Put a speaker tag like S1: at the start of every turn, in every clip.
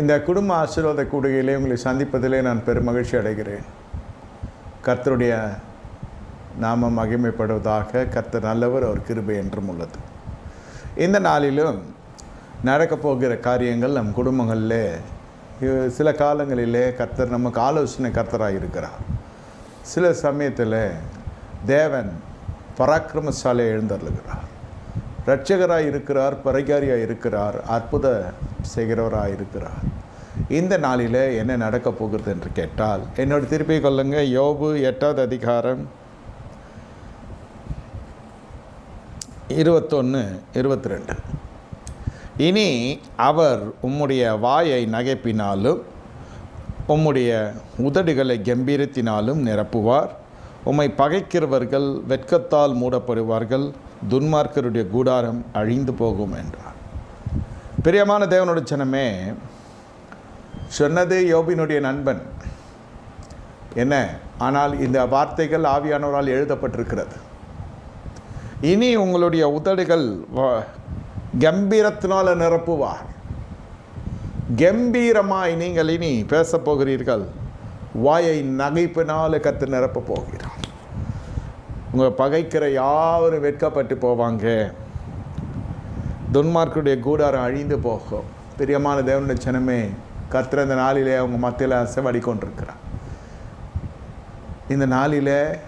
S1: இந்த குடும்ப ஆசீர்வாத கூடுகையிலே உங்களை சந்திப்பதிலே நான் பெரும் மகிழ்ச்சி அடைகிறேன். கர்த்தருடைய நாம மகிமைப்படுவதாக கர்த்தர் நல்லவர் அவர் கிருபை என்றும் உள்ளது. இந்த நாளிலும் நடக்கப் போகிற காரியங்கள் நம் குடும்பங்களிலே சில காலங்களிலே கர்த்தர் நமக்கு ஆலோசனை கர்த்தராக இருக்கிறார். சில சமயத்தில் தேவன் பராக்கிரமசாலையை எழுந்தருளுகிறார். இரட்சகராக இருக்கிறார் பரிகாரியாக இருக்கிறார் அற்புத செய்கிறவராக இருக்கிறார். இந்த நாளில் என்ன நடக்கப் போகிறது என்று கேட்டால் என்னோட திருப்பி கொள்ளுங்க யோபு எட்டாவது அதிகாரம் இருபத்தொன்று இருபத்தி ரெண்டு இனி அவர் உம்முடைய வாயை நகைப்பினாலும் உம்முடைய உதடுகளை கம்பீரத்தினாலும் நிரப்புவார். உம்மை பகைக்கிறவர்கள் வெட்கத்தால் மூடப்படுவார்கள். துன்மார்க்கருடைய கூடாரம் அழிந்து போகும் என்றார். பிரியமான தேவனுடைய சனமே சொன்னது யோபினுடைய நண்பன். என்ன? ஆனால் இந்த வார்த்தைகள் ஆவியானவரால் எழுதப்பட்டிருக்கிறது. இனி உங்களுடைய உதடுகள் கம்பீரத்தினால் கம்பீரத்தினால நிரப்புவார். கம்பீரமாய் நீங்கள் இனி பேசப் போகிறீர்கள். வாயை நகைப்பினால் கத்து நிரப்பப் போகிறார் உங்கள் பகைக்கிற யாரும் வெட்கப்பட்டு போவாங்க. துன்மார்க்குடைய கூடாரம் அழிந்து போகும். பிரியமான தேவனுடைய சனமே கத்துற இந்த நாளிலே அவங்க மத்தியில் அசைவாடி கொண்டிருக்கிறான் இந்த நாளில்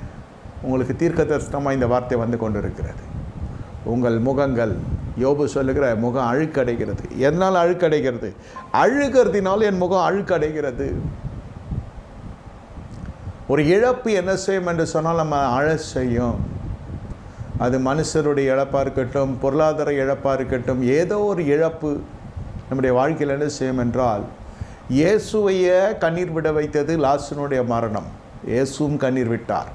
S1: உங்களுக்கு தீர்க்க தரிசனமாக இந்த வார்த்தை வந்து கொண்டிருக்கிறது. உங்கள் முகங்கள் யோபு சொல்லுகிற முகம் அழுக்கடைகிறது. எதனால் அழுக்கடைகிறது? அழுகிறதுனால என் முகம் அழுக்கடைகிறது. ஒரு இழப்பு என்ன செய்யும் என்று சொன்னால் நம்ம அழ செய்யும். அது மனுஷருடைய இழப்பாக இருக்கட்டும் பொருளாதார இழப்பாக இருக்கட்டும் ஏதோ ஒரு இழப்பு நம்முடைய வாழ்க்கையில் என்ன செய்யும் என்றால் இயேசுவைய கண்ணீர் விட வைத்தது லாசனுடைய மரணம். இயேசுவும் கண்ணீர் விட்டார்.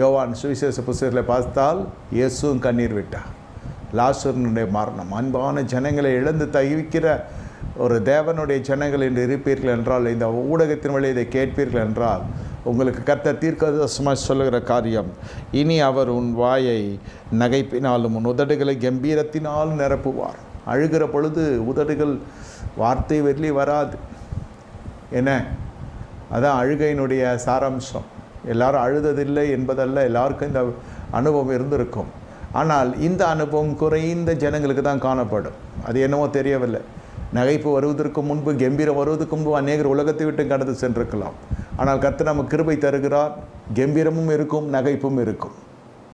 S1: யோவான் சுவிசேஷ புஸ்தகத்தில் பார்த்தால் இயேசுவும் கண்ணீர் விட்டார். லாசனுடைய மரணம். அன்பான ஜனங்களை இழந்து தவிக்கிற ஒரு தேவனுடைய ஜனங்கள் என்று இருப்பீர்கள் என்றால் இந்த ஊடகத்தின் வழி இதை கேட்பீர்கள் என்றால் உங்களுக்கு கர்த்த தீர்க்கதரிசனமாக சொல்லுகிற காரியம் இனி அவர் உன் வாயை நகைப்பினாலும் உன் உதடுகளை கம்பீரத்தினால் நிரப்புவார். அழுகிற பொழுது உதடுகள் வார்த்தை வெளி வராது. என்ன? அதான் அழுகையினுடைய சாராம்சம். எல்லாரும் அழுததில்லை என்பதல்ல எல்லாருக்கும் இந்த அனுபவம் இருந்திருக்கும். ஆனால் இந்த அனுபவம் குறைந்த ஜனங்களுக்கு தான் காணப்படும். அது என்னவோ தெரியவில்லை. நகைப்பு வருவதற்கு முன்பு கம்பீரம் வருவதற்கு முன்பு அநேகர் உலகத்தை விட்டு கடந்து சென்றிருக்கலாம். ஆனால் கர்த்தர் நமக்கு கிருபை தருகிறார். கம்பீரமும் இருக்கும் நகைப்பும் இருக்கும்.